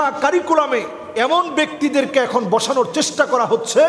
শিক্ষা কারিকুলামে এমন ব্যক্তিদেরকে এখন বসানোর চেষ্টা করা হচ্ছে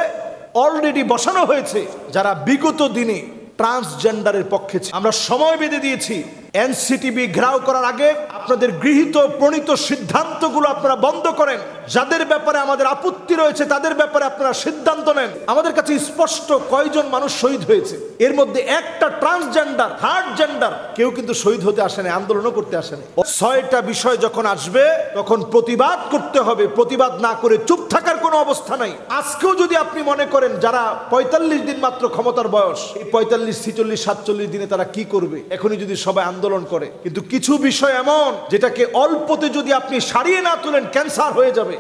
অলরেডি বসানো হয়েছে, যারা বিগত দিনে ট্রান্সজেন্ডারের পক্ষে আমরা সময় বেঁধে দিয়েছি এনসিটিভি ঘেরাও করার আগে আপনাদের গৃহীত, প্রণীত সিদ্ধান্তগুলো আপনারা বন্ধ করেন। যাদের ব্যাপারে আমাদের আপত্তি রয়েছে, তাদের ব্যাপারে আপনারা সিদ্ধান্ত নেন। আমাদের কাছে স্পষ্ট কয়জন মানুষ শহীদ হয়েছে। এর মধ্যে একটা ট্রান্সজেন্ডার, থার্ড জেন্ডার কেউ কিন্তু শহীদ হতে আসেনি, আন্দোলনও করতে আসেনি। ছয়টা বিষয় যখন আসবে, তখন প্রতিবাদ করতে হবে। প্রতিবাদ না করে চুপ থাকার কোনো অবস্থা নাই। আজকেও যদি আপনি মনে করেন যারা পঁয়তাল্লিশ দিন মাত্র ক্ষমতার বয়স, এই পঁয়তাল্লিশ, ছিচল্লিশ, সাতচল্লিশ দিনে তারা কি করবে? এখনই যদি সবাই আন্দোলন করে। কিন্তু কিছু বিষয় এমন যেটাকে অল্পতে যদি আপনি সারিয়ে না তোলেন, ক্যান্সার হয়ে যাবে।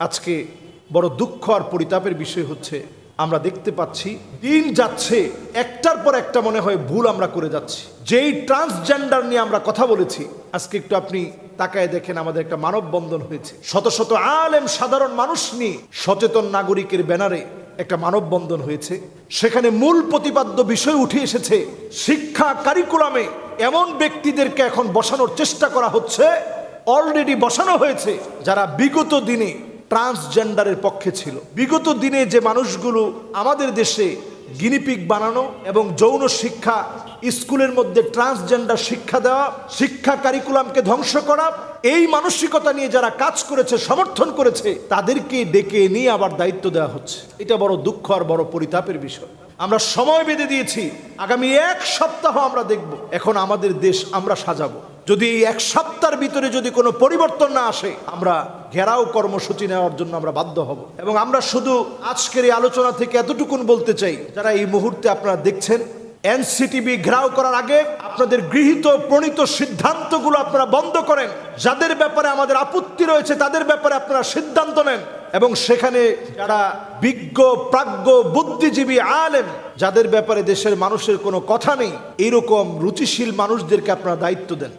আজকে বড় দুঃখ আর পরিতাপের বিষয় হচ্ছে, আমরা দেখতে পাচ্ছি, দিন যাচ্ছে, একটার পর একটা মনে হয় ভুল আমরা করে যাচ্ছি। যেই ট্রান্সজেন্ডার নিয়ে আমরা কথা বলেছি, আজকে একটু আপনি তাকায় দেখেন আমাদের একটা মানববন্ধন হয়েছে। শত শত আলেম, সাধারণ মানুষ নিয়ে সচেতন নাগরিকের ব্যানারে একটা মানববন্ধন হয়েছে। সেখানে মূল প্রতিপাদ্য বিষয় উঠে এসেছে, শিক্ষা কারিকুলামে এমন ব্যক্তিদেরকে এখন বসানোর চেষ্টা করা হচ্ছে অলরেডি বসানো হয়েছে, যারা বিগত দিনে ট্রান্সজেন্ডারের পক্ষে ছিল। বিগত দিনে যে মানুষগুলো আমাদের দেশে গিনিপিক বানানো এবং যৌন শিক্ষা, স্কুলের মধ্যে ট্রান্সজেন্ডার শিক্ষা দেওয়া, শিক্ষা কারিকুলামকে ধ্বংস করা, এই মানসিকতা নিয়ে যারা কাজ করেছে, সমর্থন করেছে, তাদেরকে ডেকে নিয়ে আবার দায়িত্ব দেওয়া হচ্ছে। এটা বড় দুঃখ আর বড় পরিতাপের বিষয়। আমরা সময় বেঁধে দিয়েছি। আগামী এক সপ্তাহ আমরা দেখব। এখন আমাদের দেশ আমরা সাজাবো। যদি এই এক সপ্তাহের ভিতরে যদি কোনো পরিবর্তন না আসে, আমরা ঘেরাও কর্মসূচি নেওয়ার জন্য আমরা বাধ্য হব। এবং আমরা শুধু আজকের এই আলোচনা থেকে এতটুকুন বলতে চাই, যারা এই মুহূর্তে আপনারা দেখছেন, এনসিটিভি ঘেরাও করার আগে আপনাদের গৃহীত, প্রণীত সিদ্ধান্তগুলো আপনারা বন্ধ করেন। যাদের ব্যাপারে আমাদের আপত্তি রয়েছে, তাদের ব্যাপারে আপনারা সিদ্ধান্ত নেন। এবং সেখানে যারা বিজ্ঞ, প্রাজ্ঞ, বুদ্ধিজীবী, আলেম, যাদের ব্যাপারে দেশের মানুষের কোনো কথা নেই এরকম রুচিশীল মানুষদেরকে আপনারা দায়িত্ব দেন।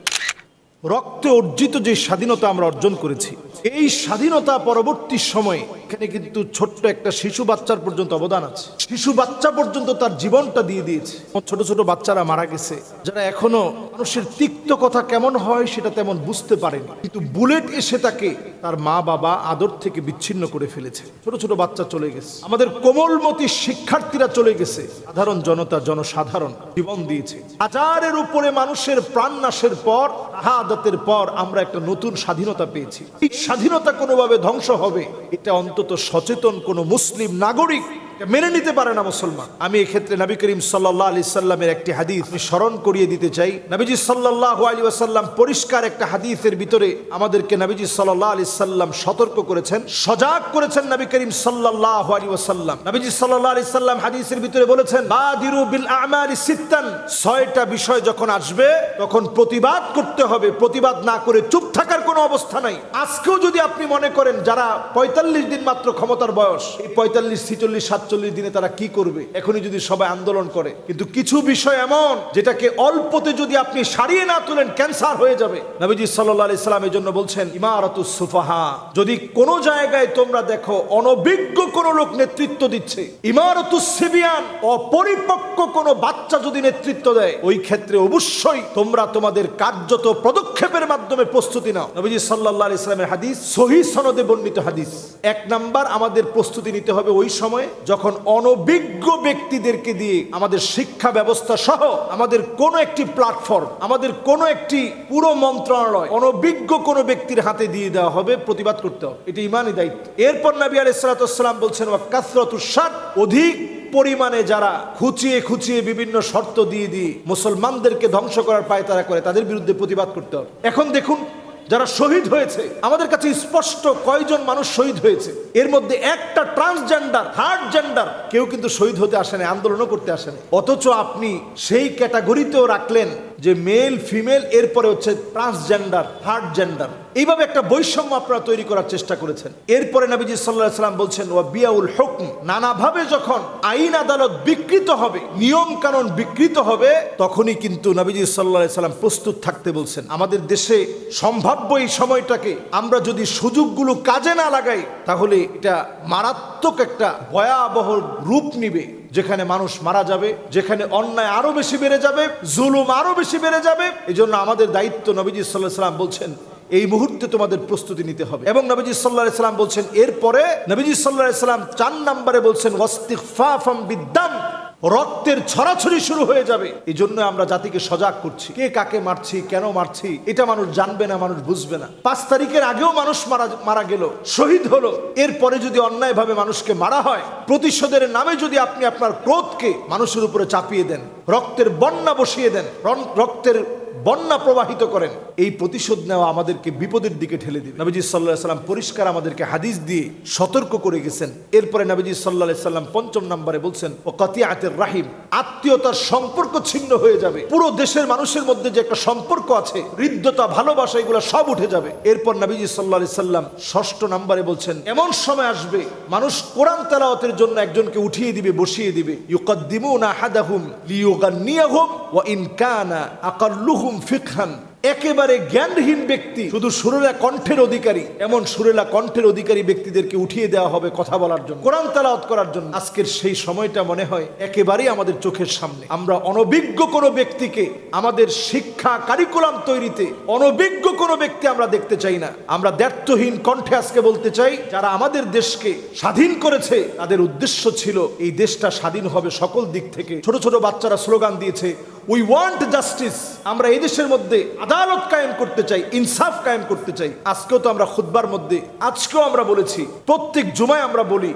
রক্তে অর্জিত যে স্বাধীনতা আমরা অর্জন করেছি, এই স্বাধীনতা পরবর্তী সময়ে এখানে কিন্তু ছোট্ট একটা শিশু বাচ্চার পর্যন্ত অবদান আছে। শিশু বাচ্চা পর্যন্ত তার জীবনটা দিয়ে দিয়েছে। ছোট ছোট বাচ্চারা মারা গেছে। যারা এখনও মানুষের তিক্ত কথা কেমন হয় সেটা তেমন বুঝতে পারেনি। কিন্তু বুলেট এসে তাকে তার মা বাবা আদর থেকে বিচ্ছিন্ন করে ফেলেছে। ছোট ছোট বাচ্চা চলে গেছে। আমাদের কোমলমতি শিক্ষার্থীরা চলে গেছে। সাধারণ জনতা, জনসাধারণ জীবন দিয়েছে। হাজারের উপরে মানুষের প্রাণ নাশের পর, শাহাদাতের পর আমরা একটা নতুন স্বাধীনতা পেয়েছি। এই স্বাধীনতা কোনোভাবে ধ্বংস হবে, এটা অন্তত সচেতন কোনো মুসলিম নাগরিক মেনে নিতে পারে না মুসলমান। আমি এক্ষেত্রে নবী করিম সাল্লাহ আলি সাল্লামের একটি হাদিস আমি স্মরণ করিয়ে দিতে চাই। নবীজি সাল্লাহ আলী ওয়াসাল্লাম পরিষ্কার একটা হাদিসের ভিতরে আমাদেরকে নবীজি সাল্লাহ আলি সাল্লাম সতর্ক করেছেন, সজাগ করেছেন নবী করিম সাল্লাহ আলী ওয়াসাল্লাম। নবীজি সাল্লাহ আলি সাল্লাম হাদিসের ভিতরে বলেছেন, বাদিরু বিল আমালি সিত্তান। ছয়টা বিষয় যখন আসবে, তখন প্রতিবাদ করতে হবে। প্রতিবাদ না করে চুপ থাকার কোনো অবস্থা নাই। আজকেও যদি আপনি মনে করেন যারা পঁয়তাল্লিশ দিন মাত্র ক্ষমতার বয়স, এই পঁয়তাল্লিশ ছিচল্লিশ সাতচল্লিশ দিনে তারা কি করবে? এখনই যদি সবাই আন্দোলন করে। কিন্তু কিছু বিষয় এমন, যেটাকে অল্পতে যদি আপনি সারিয়ে না তোলেন, ক্যান্সার হয়ে যাবে। নবীজি সাল্লাহ এই জন্য বলছেন, ইমারতুস সুফাহা। যদি কোনো জায়গায় তোমরা দেখো, অনভিজ্ঞ কোনো লোক নেতৃত্ব দিচ্ছে, ইমারতুস সিবিয়ান, অপরিপক্ক কোনো বাচ্চা যদি নেতৃত্ব দেয়, ওই ক্ষেত্রে অবশ্যই তোমরা তোমাদের কার্যত পদক্ষেপের মাধ্যমে প্রস্তুতি নাও। নবীজি সাল্লাহ ইসলামের হাদিস, সহি সনদে বর্ণিত হাদিস। এক নাম্বার আমাদের প্রস্তুতি নিতে হবে ওই সময় যখন অনভিজ্ঞ ব্যক্তিদেরকে দিয়ে আমাদের শিক্ষা ব্যবস্থা সহ আমাদের কোনো একটি প্ল্যাটফর্ম আমাদের কোনো একটি পুরো মন্ত্রণালয় অনভিজ্ঞ কোনো ব্যক্তির হাতে দিয়ে দেওয়া হবে, প্রতিবাদ করতে হবে। এটি ইমানই দায়িত্ব। এরপর নবী আলাইসালাম বলছেন, ওয়া কাসরাতুসাদ অধিক পরিমাণে যারা খুচিয়ে খুচিয়ে বিভিন্ন শর্ত দিয়ে দিয়ে মুসলমানদেরকে ধ্বংস করার পায় তারা করে, তাদের বিরুদ্ধে প্রতিবাদ করতে হবে। এখন দেখুন যারা শহীদ হয়েছে, আমাদের কাছে স্পষ্ট কয়জন মানুষ শহীদ হয়েছে। এর মধ্যে একটা ট্রান্সজেন্ডার থার্ড জেন্ডার কেউ কিন্তু শহীদ হতে আসেনি আন্দোলনও করতে আসেনি অথচ আপনি সেই ক্যাটাগরিতেও রাখলেন যে মেল ফিমেল এরপরে হচ্ছে ট্রান্সজেন্ডার থার্ড জেন্ডার এইভাবে একটা বৈষম্য আপনারা তৈরি করার চেষ্টা করেছেন। এরপরে নবীজি সাল্লাহ সাল্লাম বলছেন ও বিয়াউল হুকম। নানাভাবে যখন আইন আদালত বিকৃত হবে, নিয়ম কানুন বিকৃত হবে, তখনই কিন্তু নবীজি সাল্লাহ সাল্লাম প্রস্তুত থাকতে বলছেন, আমাদের দেশে সম্ভাব্য এই সময়টাকে আমরা যদি সুযোগগুলো কাজে না লাগাই, তাহলে এটা মারাত্মক একটা ভয়াবহ রূপ নিবে, যেখানে মানুষ মারা যাবে, যেখানে অন্যায় আরও বেশি বেড়ে যাবে, জুলুম আরও বেশি বেড়ে যাবে। এই আমাদের দায়িত্ব নবীজি সাল্লাহ সাল্লাম বলছেন এই মুহূর্তে তোমাদের প্রস্তুতি নিতে হবে। এবং নবীজি সাল্লাহ সাল্লাম বলছেন, এরপরে নবীজি সাল্লাহ সাল্লাম চার নাম্বারে বলছেন ওয়াস্তিফাফাম বিদ্যাম রক্তের ছড়াছড়ি শুরু হয়ে যাবে। এই জন্য আমরা জাতিকে সজাগ করছি। কে কাকে মারছি, কেন মারছি, এটা মানুষ জানবে না, মানুষ বুঝবে না। পাঁচ তারিখের আগেও মানুষ মারা মারা গেল, শহীদ হলো। এরপরে যদি অন্যায়ভাবে মানুষকে মারা হয়, প্রতিশোধের নামে যদি আপনি আপনার ক্রোধকে মানুষের উপরে চাপিয়ে দেন, রক্তের বন্যা বসিয়ে দেন রক্তের বন্যা প্রবাহিত করেন, এই প্রতিশোধ নেওয়া আমাদেরকে বিপদের দিকে ঠেলে দিবে। নবীজি সাল্লাহ সাল্লাম পরিষ্কার আমাদেরকে হাদিস দিয়ে সতর্ক করে গেছেন। এরপরে নবীজি সাল্লাহ সাল্লাম পঞ্চম নম্বরে বলছেন, ও কতিয়াতের রাহিম, আত্মীয়তার সম্পর্ক ছিন্ন হয়ে যাবে। পুরো দেশের মানুষের মধ্যে যে একটা সম্পর্ক আছে, হৃদ্যতা, ভালোবাসা, এগুলো সব উঠে যাবে। এরপর নবীজি সাল্লাহ সাল্লাম ষষ্ঠ নম্বরে বলছেন, এমন সময় আসবে, মানুষ কোরআন তেলাওয়াতের জন্য একজনকে উঠিয়ে দিবে, বসিয়ে দিবে। ইউকাদ্দিমুনা আহাদাহুম লিয়ুগান্নিয়াহুম ওয়া ইন কানা আকাল্লুহুম ফিকহান, একেবারে জ্ঞানহীন ব্যক্তি, শুধু সুরেলা কণ্ঠের অধিকারী, এমন সুরেলা কণ্ঠের অধিকারী ব্যক্তিদেরকে উঠিয়ে দেওয়া হবে কথা বলার জন্য, কোরআন তালাওয়াত করার জন্য। আজকের সেই সময়টা মনে হয় একেবারেই আমাদের চোখের সামনে। আমরা অনভিজ্ঞ কোনো ব্যক্তিকে, আমাদের শিক্ষা কারিকুলাম তৈরিতে অনভিজ্ঞ কোনো ব্যক্তি আমরা দেখতে চাই না। আমরা দ্ব্যর্থহীন কণ্ঠে আজকে বলতে চাই, যারা আমাদের দেশকে স্বাধীন করেছে, তাদের উদ্দেশ্য ছিল এই দেশটা স্বাধীন হবে সকল দিক থেকে। ছোট ছোট বাচ্চারা স্লোগান দিয়েছে উই ওয়ান্ট জাস্টিস আমরা এই দেশের মধ্যে আদালত কায়েম করতে চাই, ইনসাফ কায়েম করতে চাই। আজকেও তো আমরা খুতবার মধ্যে, আজকেও আমরা বলেছি, প্রত্যেক জুমায় আমরা বলি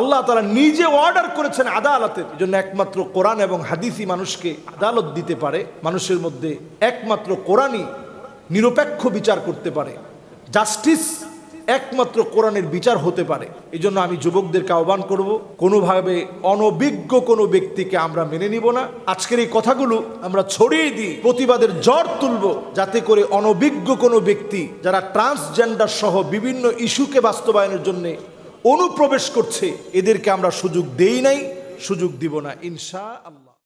আল্লাহ তাআলা নিজে অর্ডার করেছেন আদালতের। জন্য একমাত্র কোরআন এবং হাদিসই মানুষকে আদালত দিতে পারে, মানুষের মধ্যে একমাত্র কোরআনই নিরপেক্ষ বিচার করতে পারে। জাস্টিস একমাত্র কোরআনের বিচার হতে পারে। এই জন্য আমি যুবকদেরকে আহ্বান করব, কোনোভাবে অনভিজ্ঞ কোনো ব্যক্তিকে আমরা মেনে নিব না। আজকের এই কথাগুলো আমরা ছড়িয়ে দিই, প্রতিবাদের জ্বর তুলব, যাতে করে অনভিজ্ঞ কোনো ব্যক্তি যারা ট্রান্সজেন্ডার সহ বিভিন্ন ইস্যুকে বাস্তবায়নের জন্য অনুপ্রবেশ করছে, এদেরকে আমরা সুযোগ দেই নাই, সুযোগ দিব না ইনশা আল্লাহ